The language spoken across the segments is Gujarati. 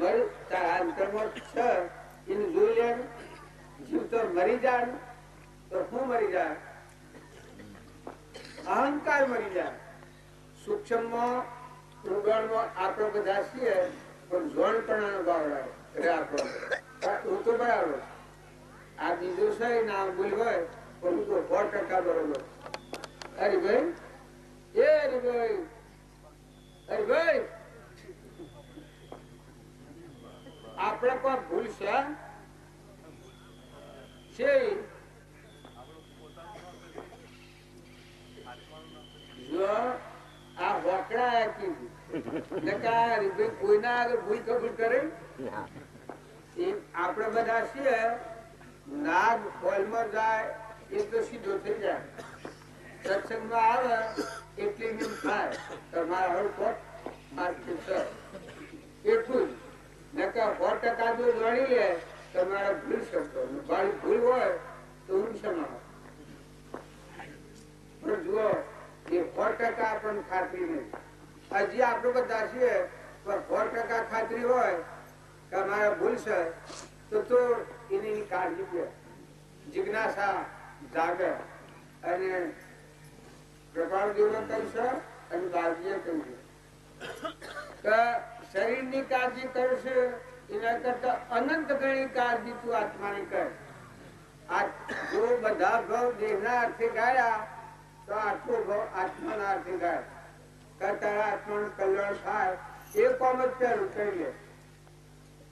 મરી, તારા અંતરમાં છે, એને જોઈ લે જીવ તો મરી જાય તો હું મરી જાય? અહંકાર મરી જાય. સૂક્ષ્મમાં ઉગણમાં આપણે બધા છીએ, પણ જોણપણાનો પણ લાગે આપણો હું તો બરાબર. આ બીજું છે ના ભૂલ હોય, પણ હું તો સો ટકા બરોબર. હરિભાઈ? એ અરે ભાઈ આપણે કોઈ ભૂલ છે આ હોકડા હરિભાઈ કોઈના આગળ ભૂલ કબૂલ કરે? આપણે બધા છીએ. નાગ હોલમાં જાય, એ તો સીધો થઈ જાય. સત્સંગમાં આવે લે તો ખાતરી નહીં. હજી આપણે બધા છીએ, પણ ટકા ખાતરી હોય કે અમારા ભૂલ છે, તો તો એની કાળજી લે. જિજ્ઞાસા જાગે. અને દેવને કહ્યું છે અને કાળજી કરશે એના કરતા અનંત ગણી કાળજી તું આત્માની કર. આ જો બધા ભાવ દેહના અર્થે ગાયા તો આખો ભાવ આત્માના અર્થે ગાય તારા આત્માનું કલ્યાણ થાય, એ કોમ જ પહેલું કરી લે.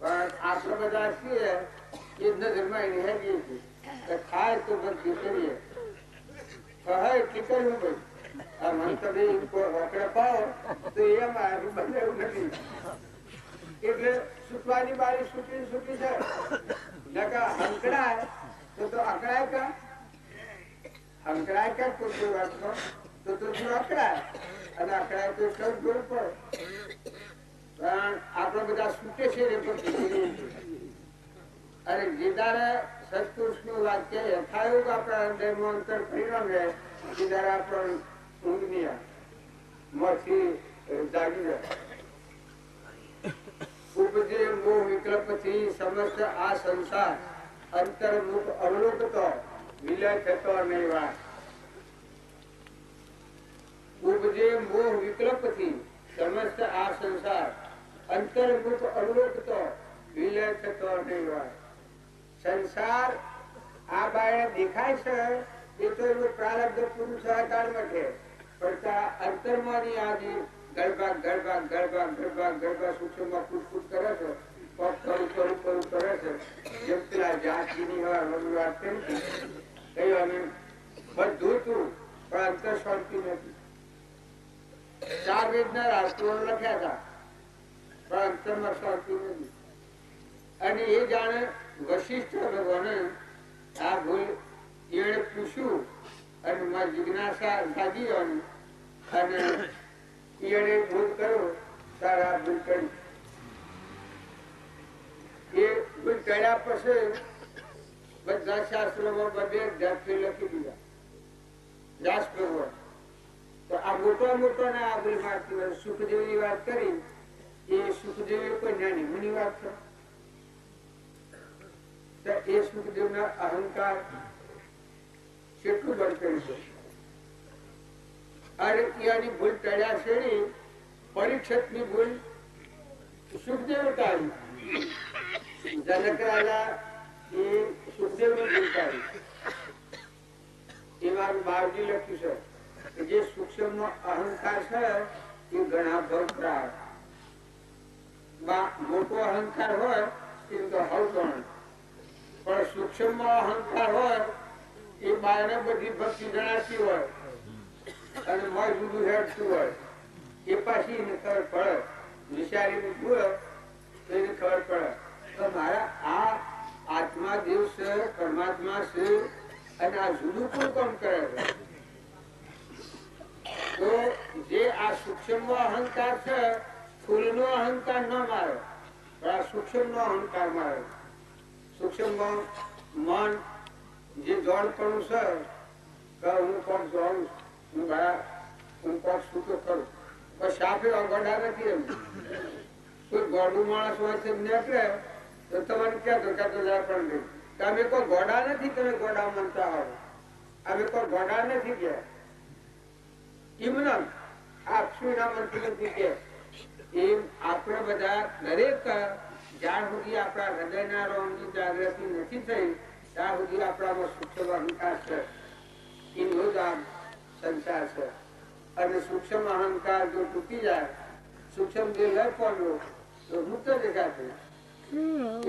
પણ આપણે બધા છીએ, એ નજરમાં હેગીએ છીએ ખાય તો બધું કરીએ. કહે એટલી કર્યું ભાઈ. આ ભાઈ પાવો તો એ મારું બંને એવું નથી. એટલે સુટવાની બારી સુટી સુટી છે નકા હંકડાય, તો તો અકળાય કા હંકડાય કા કોઈ વાતનો? તો તો શું અકળાય અને અકળાય તો સૌ જ જોર પણ. આપણે બધા છૂટે છે અરે જીદારે સત્પુરુષનું વાક્ય યથાયુગ આપણા અંતર પરિણમે જીદારે આપણને ઊંઘ નહીં આવે. મોંથી જાગી વિકલ્પથી સમસ્ત આ સંસાર, અંતર્મુખ અવલોકતો વિલય થતો સમસ્ત આ સંસાર, અંતર્મુખ અવલોકતો વિલય થતો નહીં વાત સંસાર આ બાળક દેખાય છે, એ તો એનું પ્રારબ્ધ પુરુષ સહકાળમાં છે. પણ અંતરમાંની આજે ગરબા ગરબા ગરબા ગરબા ગરબા સૂક્ષ્મમાં કૂદકૂદ કરે છે, પગ કરું કરું કરું કરે છે. જેમ પેલા જાતની હોય રવિ વાત કરી કહ્યું અમે બધું તું, પણ અંતર શાંતિ નથી. ચાર વેદના રાષ્ટ્રો લખ્યા હતા, પણ અંતરમાં શાંતિ નથી. અને એ જાણે વશિષ્ઠ ભગવાને આ ભૂલ એને પૂછ્યું અને મારી જિજ્ઞાસા જાગી અને એને ભૂલ કર્યો તારા ભૂલ કરી. એ ભૂલ કર્યા પછી બધા શાસ્ત્રોમાં બધે જાતથી લખી દીધા. દાસ ભગવાન, તો આ મોટો મોટો ને આ ભૂલ મારતી સુખદેવની વાત કરી, એ સુખદેવી કોઈ નાની મુની વાત તો એ સુખદેવના લખ્યું છે જે સૂક્ષ્મ નો અહંકાર છે, એ ઘણા ભવત્રાળ મોટો અહંકાર હોય, એ તો હવગણ. પણ સૂક્ષ્મ અહંકાર હોય, એ બાયને બધી ભક્તિ જણાતી હોય અને મય જુદું હેડતું હોય. એ પાછી એને ખબર પડે. વિચારીને જુએ તો એને ખબર પડે. તો મારા આ આત્મા દેવ છે, પરમાત્મા છે, અને આ જુદું કોણ કામ કરે છે? તો જે આ સૂક્ષ્મ અહંકાર છે ફૂલ નો અહંકાર ન મારે, પણ આ સૂક્ષ્મ નો અહંકાર મારે મન જે જળપણું છે હું કોક જોઉં હું ગયા, હું કોક શું કરું પણ સાપે અગડા નથી એમ. કોઈ ગોડું માણસ હોય છે નીકળે, તો તમારે ક્યાં તો તો જાય પણ નહીં. તમે કોઈ ગોડા નથી તમે ગોડા માનતા હો અમે કોઈ ગોડા નથી ગયા. એમના આપશું નામ નથી કે એમ આપણે બધા દરેક જ્યાં સુધી આપણા હૃદયના રોગની જાગૃતિ નથી થઈ, ત્યાં સુધી આપણામાં સૂક્ષ્મ અહંકાર છે. એનો જ સંસાર છે. અને સૂક્ષ્મ અહંકાર જો તૂટી જાય, સૂક્ષ્મ જે લઈ પડ્યો તો મુક્ત જગા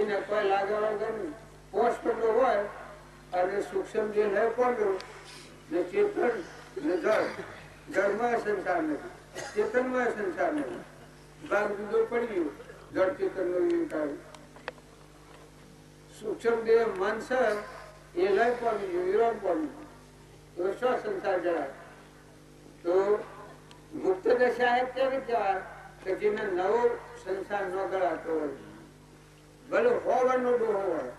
એને કોઈ લાગવા વગર પોસ્ટ પડ્યો હોય, અને સૂક્ષ્મ જે લઈ પડ્યો ને ચેતન ને જળ. જળમય સંસાર નથી. ચેતનમાં સંસાર નથી. ભાગ જુદો પડી ગયો. જળ વિકાર સૂક્ષ્મ દેહ મન છે એ લય પામી ગયું વિરામ પામી તો શું સંસાર જણાય તો મુક્ત દશા એ કેવી કહેવાય? કે જેને નવો સંસાર ન ગળાતો હોય. ભલે હોવા વર્ષનો ડોહો હોય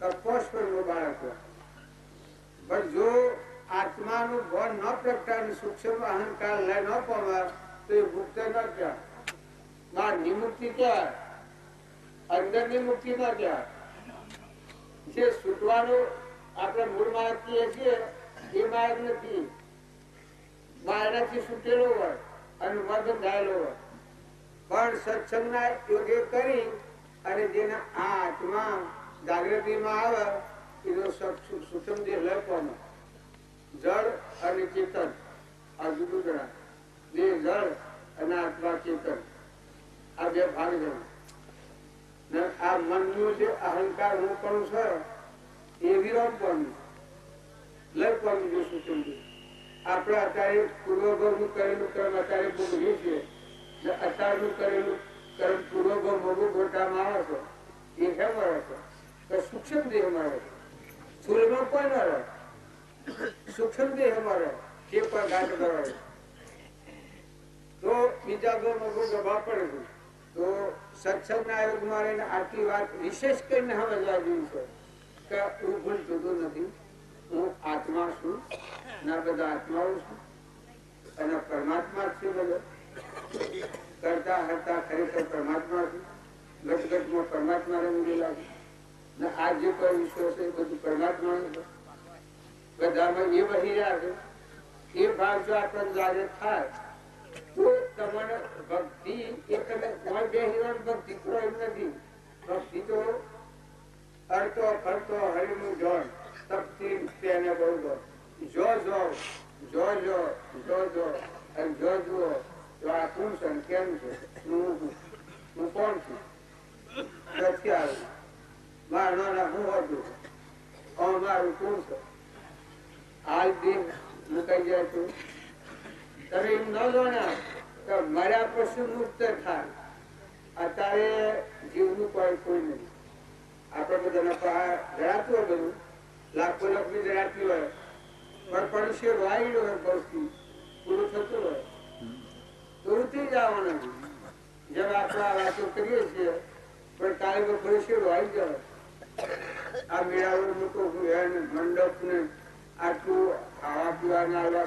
કે પોષ વર્ષનો બાળક હોય. પણ જો આત્માનું ભણ ન પ્રગટાવે સૂક્ષ્મ અહંકાર લય ન પામે, તો એ મુક્ત ન કહેવાય. બહારની મુક્તિ ક્યાં? અંદરની મુક્તિ માં ક્યાં? જે છૂટવાનું આપણે મૂળ માર્ગ કહીએ છીએ, એ માર્ગ નથી. બહારથી છૂટેલો હોય અને મગ થયેલો હોય. પણ સત્સંગના યોગે કરી અને જેને આત્મા જાગૃતિમાં આવે, એનો સુષમ જે લખવાનો જળ અને ચેતન આ જુદું જણા બે જળ અને આત્મા ચેતન. બે ભાગ જણા આ મનનું જે અહંકાર હું પણ છે, એ વિરામ પણ લઈ પણ સૂચન આપણે અત્યારે પૂર્વભોગનું કરેલું કર્મ અત્યારે ભોગવીએ છીએ. ને અત્યારનું કરેલું કર્મ પૂર્વભોગ ભોગવું ગોટામાં આવે છે. એ કેમ આવે છે? સૂક્ષ્મ દેહમાં રહે છે. સૂર્યમાં કોઈ ના રહે. સૂક્ષ્મ દેહમાં રહે. તે પણ ઘાટ ભરાય તો બીજા બે મગો દબાવ પડે છે તો સત્સંગના આયોગમાં રહીને આટલી વાત વિશેષ કરીને સમજવા જેવી છે કે હું ભૂલ જુદું નથી. હું આત્મા છું, ના બધા આત્માઓ છું, અને પરમાત્મા છું બધો. કરતા હતા ખરેખર પરમાત્મા છું. ગટગટમાં પરમાત્મા રંગેલા છે. ને આ જે કોઈ વિશ્વ છે બધું પરમાત્મા છે. બધામાં એ વહી રહ્યા છે. એ ભાગ જો આપણને જાગૃત થાય, તો તમારે ભક્તિ એ કોઈ બે હિરણ ભક્તિ કરો એમ નથી. ભક્તિ તો અડતો ફરતો હરિનું જોન તપથી તેને બહુ જો જો જો જો જો જો, અને જો જુઓ, તો આ શું છે કેમ છે? હું હું- કોણ છું? નથી આવ્યું મારા નાના હું હતું? કોણ મારું શું છે? આજ દિન મુકાઈ જાય તું તમે એમ ન જાણ્યા કે મર્યા પછી મુક્ત થાય. અત્યારે જીવનું કોઈ કોઈ નહીં આપણે બધાને જણાતું હોય બધું. લાખો લાખની જણાતી હોય. પણ પડશે વાયડ હોય બસથી પૂરું થતું હોય. દૂરથી જવાના. છે. જેમ આપણે વાતો કરીએ છીએ, પણ કાલે બપોરે વાઈ જાય આ મેળાનું મોટું મંડપ ને આટલું ખાવા પીવાના આવ્યા